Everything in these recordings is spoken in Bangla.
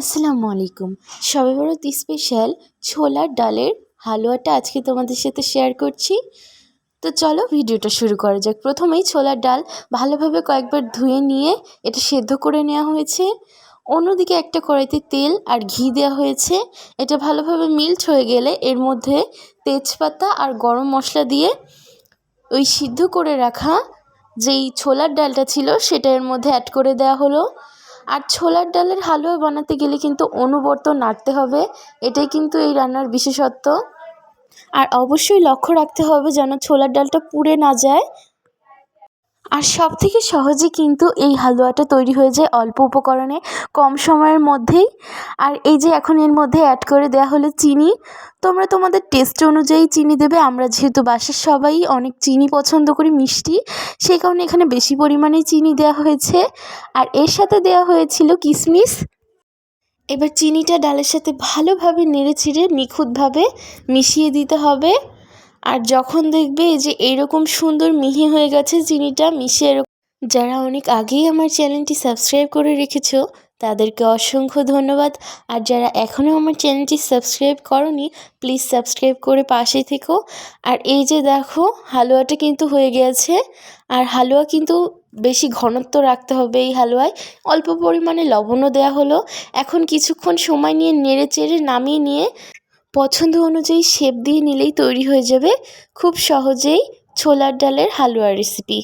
আসসালামু আলাইকুম। সবে বড় স্পেশাল ছোলার ডালের হালুয়াটা আজকে তোমাদের সাথে শেয়ার করছি। তো চলো ভিডিওটা শুরু করা যাক। প্রথমেই ছোলার ডাল ভালোভাবে কয়েকবার ধুয়ে নিয়ে এটা সেদ্ধ করে নেওয়া হয়েছে। অন্যদিকে একটা কড়াইতে তেল আর ঘি দেওয়া হয়েছে। এটা ভালোভাবে মিল্ট হয়ে গেলে এর মধ্যে তেজপাতা আর গরম মশলা দিয়ে ওই সিদ্ধ করে রাখা যেই ছোলার ডালটা ছিল, সেটা এর মধ্যে অ্যাড করে দেওয়া হলো। আর ছোলার ডালের হালুয়া বানাতে গেলে কিন্তু অনুবর্ত নাড়তে হবে। এটাই কিন্তু এই রান্নার বিশেষত্ব। আর অবশ্যই লক্ষ্য রাখতে হবে যেন ছোলার ডালটা পুড়ে না যায়। আর সব থেকে সহজে কিন্তু এই হালুয়াটা তৈরি হয়ে যায় অল্প উপকরণে, কম সময়ের মধ্যেই। আর এই যে এখন এর মধ্যে অ্যাড করে দেওয়া হলো চিনি, তোমরা তোমাদের টেস্ট অনুযায়ী চিনি দেবে। আমরা যেহেতু বাসার সবাই অনেক চিনি পছন্দ করি, মিষ্টি, সেই কারণে এখানে বেশি পরিমাণেই চিনি দেওয়া হয়েছে। আর এর সাথে দেওয়া হয়েছিল কিশমিশ এবার চিনিটা ডালের সাথে ভালোভাবে নেড়ে চিড়ে নিখুঁতভাবে মিশিয়ে দিতে হবে। আর যখন দেখবে যে এরকম সুন্দর মিহি হয়ে গেছে চিনিটা এরকম যারা অনেক আগেই আমার চ্যানেলটি সাবস্ক্রাইব করে রেখেছো, তাদেরকে অসংখ্য ধন্যবাদ। আর যারা এখনও আমার চ্যানেলটি সাবস্ক্রাইব করনি, প্লিজ সাবস্ক্রাইব করে পাশে থেকো। আর এই যে দেখো, হালুয়াটা কিন্তু হয়ে গেছে। আর হালুয়া কিন্তু বেশি ঘনত্ব রাখতে হবে এই হালুয়ায়। অল্প পরিমাণে লবণও দেওয়া হলো। এখন কিছুক্ষণ সময় নিয়ে নেড়ে চেড়ে নামিয়ে নিয়ে পছন্দ অনুযায়ী শেপ দিয়ে নিলেই তৈরি হয়ে যাবে খুব সহজেই ছোলার ডালের হালুয়া রেসিপি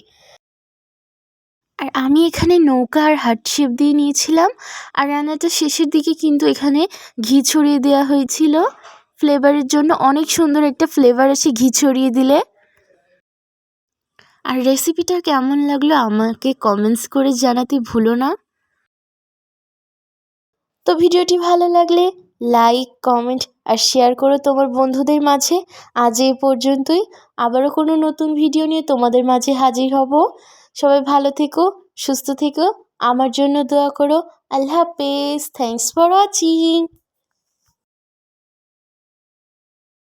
আর আমি এখানে নৌকা আর হার্ট শেপ দিয়ে নিয়েছিলাম। আর রান্নাটা শেষের দিকে কিন্তু এখানে ঘি ছড়িয়ে দেওয়া হয়েছিল। ফ্লেভারের জন্য অনেক সুন্দর একটা ফ্লেভার আসে ঘি ছড়িয়ে দিলে। আর রেসিপিটা কেমন লাগল আমাকে কমেন্টস করে জানাতে ভুলো না। তো ভিডিওটি ভালো লাগলে লাইক কমেন্ট আর শেয়ার করো তোমার বন্ধুদের মাঝে। আজ এই পর্যন্তই। আবারও কোনো নতুন ভিডিও নিয়ে তোমাদের মাঝে হাজির হব। সবাই ভালো থেকো, সুস্থ থেকো। আমার জন্য দোয়া করো। আল্লাহ হাফেজ। Thanks for watching